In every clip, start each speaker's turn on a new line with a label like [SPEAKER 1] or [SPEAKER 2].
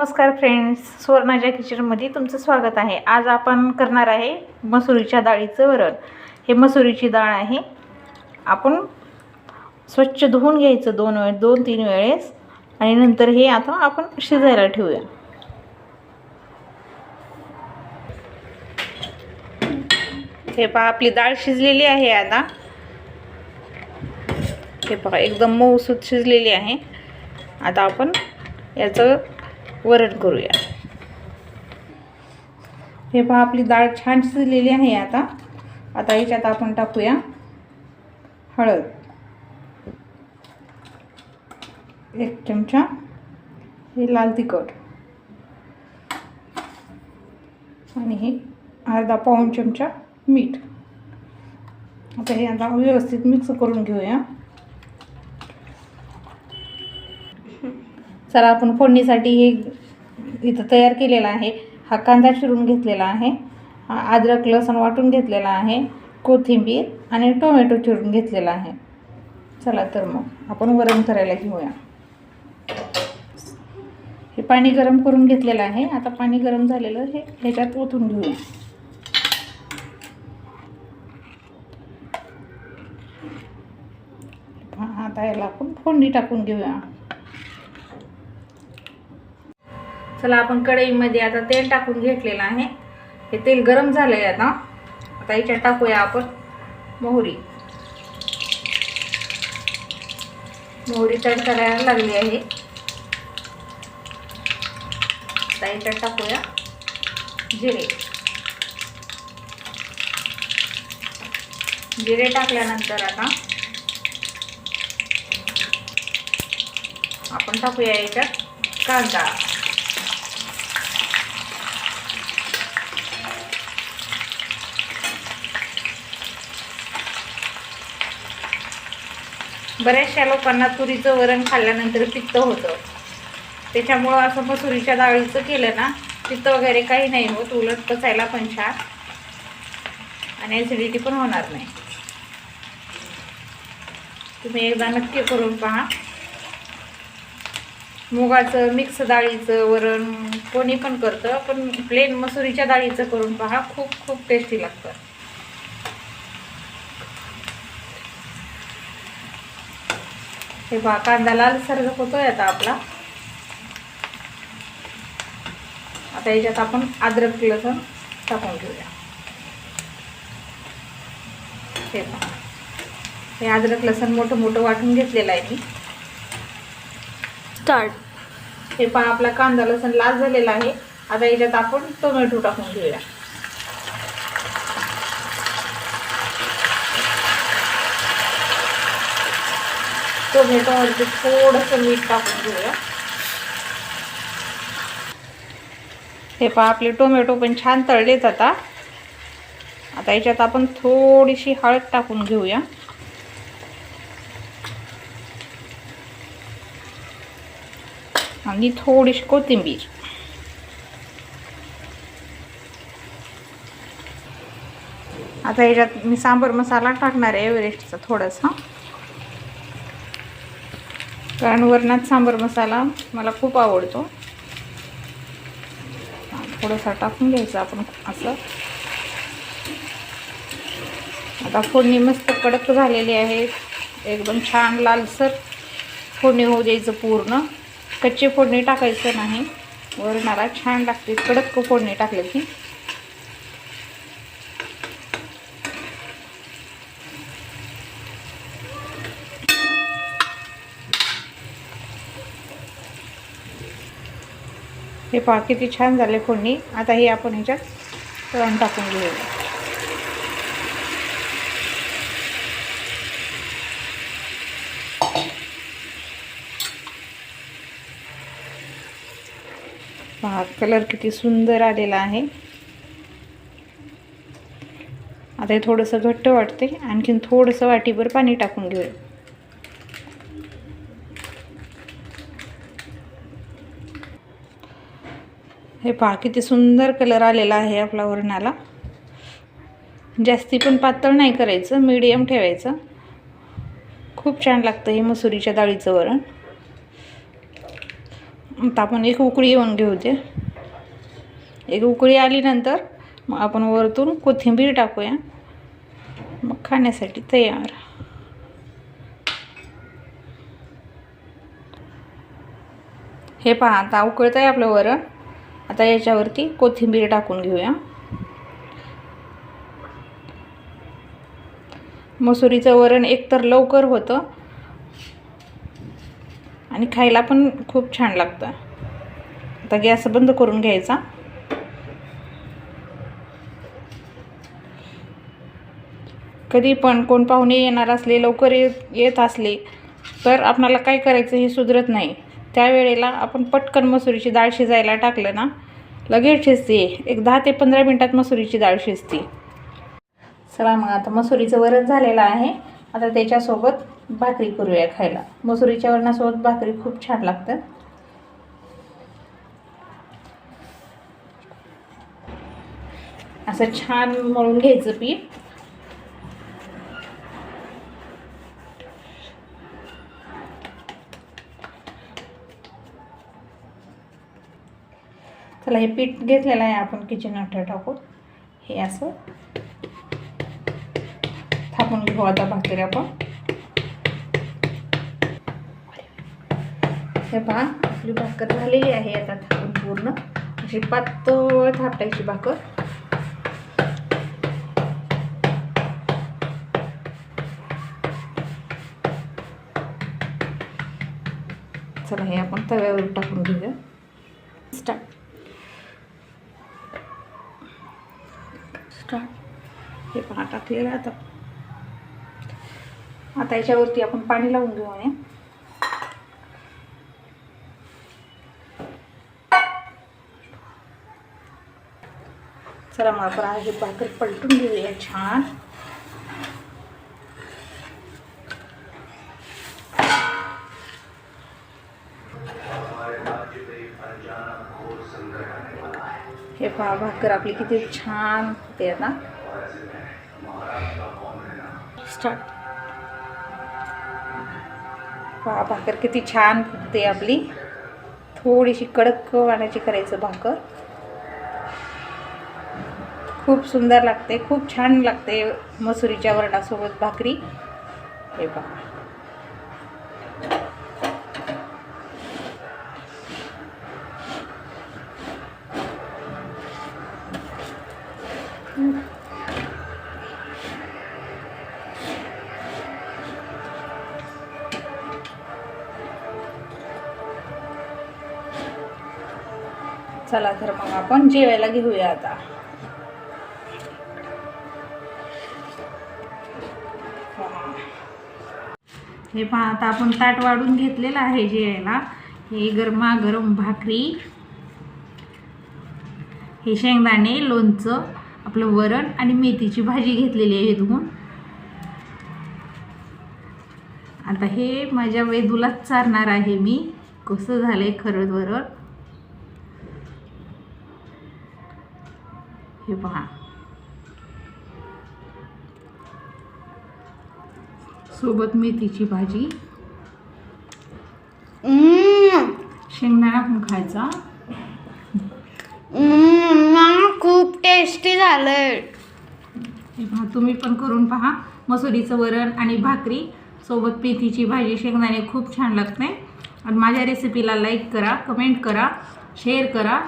[SPEAKER 1] नमस्कार फ्रेंड्स सुवर्णाच्या किचनमध्ये तुमचं स्वागत आहे. आज आपण करणार आहे मसुरीच्या डाळीचं वरण. हे मसुरीची डाळ आहे. आपण स्वच्छ धुवून घ्यायचं दोन वेळ दोन तीन वेळेस. आणि नंतर हे आता आपण शिजायला ठेवूया. हे पहा आपली डाळ शिजलेली आहे आता. हे पहा एकदम मऊसूत शिजलेली आहे. आता आपण याचं वरण करूया. हे पहा आपली डाळ छान शिजलेली आहे आता. आता याच्यात आपण टाकूया हळद. एक चमचा. हे लाल तिखट. आणि हे अर्धा पाऊण चमचा मीठ. आता हे आता व्यवस्थित मिक्स करून घेऊया. चला आपण फोडणीसाठी हे इथं तयार केलेला आहे. हा कांदा चिरून घेतलेला आहे. अद्रक लसण वाटून घेतलेला आहे. कोथिंबीर आणि टोमॅटो चिरून घेतलेला आहे. चला तर मग आपण वरण करायला घेऊया. हे पाणी गरम करून घेतलेलं आहे. आता पाणी गरम झालेलं हे ह्याच्यात ओतून घेऊया. आता याला आपण फोडणी टाकून घेऊया. चला आपण कढईमध्ये आता तेल टाकून घेतलेलं आहे. हे तेल गरम झालं आहे आता. आता याच्यात टाकूया आपण मोहरी. मोहरी तडतडायला लागली आहे. आता याच्यात टाकूया जिरे. जिरे टाकल्यानंतर आता आपण टाकूया याच्यात कांदा. बऱ्याचशा लोकांना तुरीचं वरण खाल्ल्यानंतर पित्त होतं. त्याच्यामुळं असं मसुरीच्या डाळीचं केलं ना पित्त वगैरे काही नाही होत उलट पचायला पण छान. आणि ॲसिडिटी पण होणार नाही. तुम्ही एकदा नक्की करून पहा. मुगाचं मिक्स डाळीचं वरण कोणी पण करतं पण प्लेन मसुरीच्या डाळीचं करून पहा खूप खूप टेस्टी लागतं. हे बा कांदा लाल सर्व होतोय आता आपला. आता याच्यात आपण अद्रक लसण टाकून घेऊया. हे पहा हे अद्रक लसण मोठं मोठं वाटून घेतलेलं आहे मी.
[SPEAKER 2] स्टार्ट
[SPEAKER 1] हे पहा आपला कांदा लसण लाल झालेला आहे. आता याच्यात आपण टोमॅटो टाकून घेऊया. टोमॅटोवरती थोडंसं मीठ टाकून घेऊया. हे पहा आपले टोमॅटो पण छान तळलेत आता. आता याच्यात आपण थोडीशी हळद टाकून घेऊया. आणि थोडीशी कोथिंबीर. आता याच्यात मी सांबर मसाला टाकणार आहे एव्हरेस्टचा थोडासा. कारण वरणात सांबर मसाला मला खूप आवडतो. थोडासा टाकून घ्यायचं आपण असं. आता फोडणी मस्त कडक झालेली आहे. एकदम छान लालसर फोडणी होऊ द्यायचं पूर्ण. कच्ची फोडणी टाकायचं नाही. वरणाला छान लागते. कडक फोडणी टाकली की. हे पहा किती छान झाले फोडणी. आता हे आपण ह्याच्यात तळण टाकून घेऊया. पहा कलर किती सुंदर आलेला आहे. आता हे थोडंसं घट्ट वाटते आणखीन थोडंसं वाटीभर पाणी टाकून घेऊया. हे पहा किती सुंदर कलर आलेला आहे आपला वरणाला जास्ती पण पातळ नाही करायचं मीडियम ठेवायचं. खूप छान लागतं हे मसुरीच्या डाळीचं वरण. आता आपण एक उकळी येऊन घेऊ दे एक उकळी आलीनंतर मग आपण वरतून कोथिंबीर टाकूया. मग खाण्यासाठी तयार. हे पहा आता उकळतं आहे आपलं वरण. आता याच्यावरती कोथिंबीर टाकून घेऊया. मसुरीचं वरण एकतर लवकर होतं आणि खायला पण खूप छान लागतं. आता गॅस बंद करून घ्यायचा. कधी पण कोण पाहुणे येणार असले लवकर येत येत असले तर आपणाला काय करायचं हे सुधरत नाही. त्यावेळेला आपण पटकन मसुरीची डाळ शिजायला टाकलं ना लगेच शिजते. एक दहा ते पंधरा मिनटात मसुरीची डाळ शिजते. चला मग आता मसुरीचं वरण झालेलं आहे. आता त्याच्यासोबत भाकरी करूया खायला. मसुरीच्या वरणासोबत भाकरी खूप छान लागतं असं छान मळून घ्यायचं पीठ. चला हे पीठ घेतलेलं आहे आपण किचन आटा टाकून. हे असं थापून घेऊ आता भाकरी आपण. हे पहा आपली भाकर झालेली आहे आता थापून पूर्ण. अशी पातळ थापटायची भाकर. चला हे आपण तव्यावर टाकून घेऊया स्टार्ट स्टार्ट हे पहा टाकलेलं आहे आता. आता याच्यावरती आपण पाणी लावून घेऊ चला मग आपण हे भाकर पलटून घेऊया छान. हे पहा भाकर आपली किती छान होते आता. स्टार्ट वा भाकर किती छान फुगते आपली. थोडीशी कडक वाण्याची करायचं भाकर. खूप सुंदर लागते खूप छान लागते मसुरीच्या वरणासोबत भाकरी. हे बघा. चला तर मग आपण जेवायला घेऊया आता. हे पहा आता आपण ताट वाढून घेतलेलं आहे जेवायला. हे गरमागरम भाकरी. हे शेंगदाणे लोणचं आपलं वरण आणि मेथीची भाजी घेतलेली आहे धुवून आता हे माझ्या वेदूलाच चारणार आहे मी. कसं झालं आहे खरं वरण. हे पहा. सोबत मेथीची भाजी. शेंगदाणा पण खायचा.
[SPEAKER 2] खूप टेस्टी झालंय.
[SPEAKER 1] तुम्ही पण करून पहा. मसुरीचं वरण आणि भाकरी सोबत मेथीची भाजी. शेंगदाणे खूप छान लागते. आणि माझ्या रेसिपीला लाईक करा कमेंट करा शेअर करा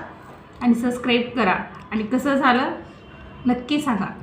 [SPEAKER 1] आणि सबस्क्राईब करा. आणि कसं झालं? नक्की सांगा.